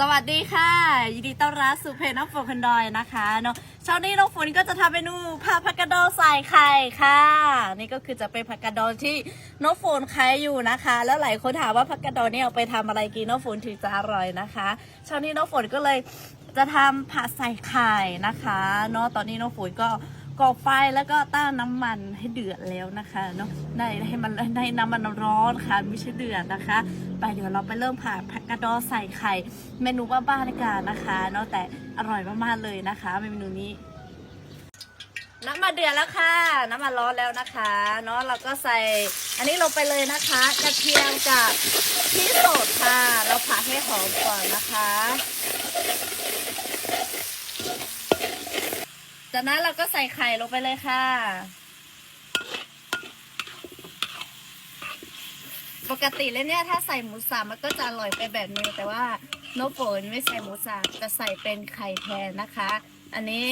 สวัสดีค่ะ ยินดีต้อนรับสู่เพจน้องฝนคนดอยนะคะเนาะเช้านี้น้องฝนก็จะทำเมนูผัดผักกาดดองใส่ไข่ค่ะ นี่ก็คือจะเป็นผักกาดดองที่น้องฝนขายอยู่นะคะ แล้วหลายคนถามว่าผักกาดดองเนี่ยเอาไปทำอะไรกินน้องฝนถึงจะอร่อยนะคะเช้านี้น้องฝนก็เลยจะทำผัดใส่ไข่นะคะเนาะตอนนี้น้องฝนก็ ก่อไฟแล้วก็ตั้งน้ำมันให้เดือดแล้วนะคะเนาะได้ให้มันได้น้ำมันร้อนค่ะไม่ใช่เดือดนะคะ ไปเดี๋ยวเราไปเริ่มผ่าผักกระดอใส่ไข่ เมนูบ้านๆกันนะคะเนาะแต่อร่อยมากๆเลยนะคะ เมนูนี้ น้ำมาเดือดแล้วค่ะ น้ำมันร้อนแล้วนะคะเนาะเราก็ใส่ อันนี้ลงไปเลยนะคะ กระเทียมกับพริกสดค่ะ เราผัดให้หอมก่อนนะคะ จากนั้นเราก็ใส่ไข่ลงไปเลยค่ะ ปกติแล้วเนี่ยถ้าใส่หมูสับมันก็จะอร่อยไปแบบนึงแต่ว่าโนโฝนไม่ใส่หมูสับจะใส่เป็นไข่แทนนะคะ อันนี้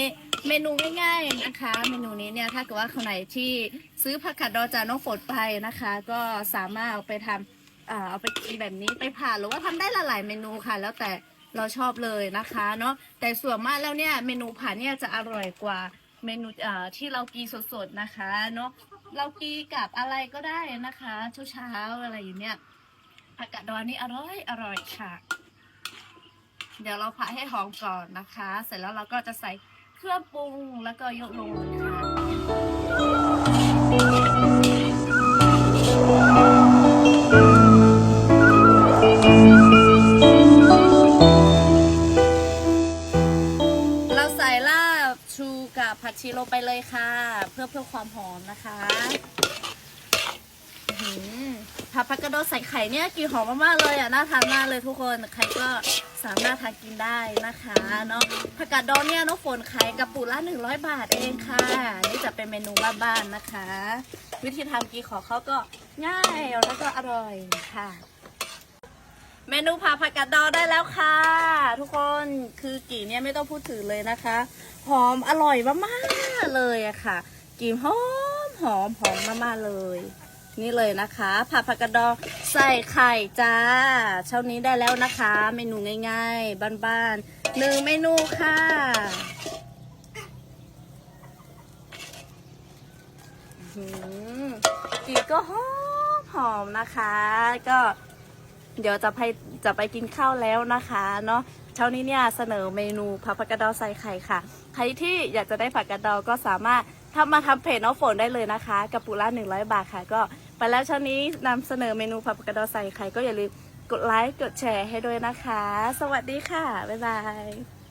เมนูง่ายๆนะคะ เมนูนี้เนี่ยถ้าเกิดว่าคนไหนที่ซื้อผักกาดดอจากน้องฝนไปนะคะ ก็สามารถเอาไปทำเอ่อเอาไปกินแบบนี้ไปผ่านหรือว่าทำได้หลายๆเมนูค่ะ แล้วแต่ เราชอบเลยนะคะเนาะแต่ส่วนมากแล้วเนี่ยเมนูผ่านเนี่ยจะอร่อยกว่าเมนูที่เรากีสดๆนะคะเนาะเรากีกับอะไรก็ได้นะคะเช้าๆอะไรอย่างเนี้ยผักกาดดองนี่อร่อยอร่อยค่ะ เดี๋ยวเราผัดให้หอมก่อนนะคะ เสร็จแล้วเราก็จะใส่เครื่องปรุงแล้วก็ยกลงเลยค่ะ ส่ลาบชูกับผัดชีลงไปเลยค่ะ เพื่อเพื่อความหอมนะคะหือผัดผักกระโดดใส่ไข่เนี่ยกลิ่นหอมมากๆเลยอะน่าทานมากเลยทุกคนใครก็สามารถทานกินได้นะคะเนาะผักกาดดองเนี่ยน้องฝนขายกระปุกละ100 บาทเองค่ะ นี่จะเป็นเมนูบ้านๆนะคะ วิธีทำกีขอเขาก็ง่ายแล้วก็อร่อยค่ะ เมนูผัดผักกาดดองได้แล้วค่ะ ทุกคนคือกี่เนี่ยไม่ต้องพูดถึงเลยนะคะหอมอร่อยมากๆเลยอะค่ะกลิ่นหอมหอมหอมมากๆเลย นี่เลยนะคะผัดผักกาดดองใส่ไข่จ้า เช้านี้ได้แล้วนะคะ เมนูง่ายๆบ้านๆหนึ่งเมนูค่ะกลิ่นก็หอมหอมนะคะ ก็ เดี๋ยวจะไปจะไปกินข้าวแล้วนะคะเนาะเช้านี้เนี่ยเสนอเมนูผัดผักกาดดองใส่ไข่ค่ะ ใครที่อยากจะได้ผักกาดดองก็สามารถทำมาทำเพจน้องฝนได้เลยนะคะกระปุกละ100 บาทค่ะ ก็ไปแล้วเช้านี้นำเสนอเมนูผัดผักกาดดองใส่ไข่ก็อย่าลืมกดไลค์กดแชร์ให้ด้วยนะคะ สวัสดีค่ะ บ๊ายบาย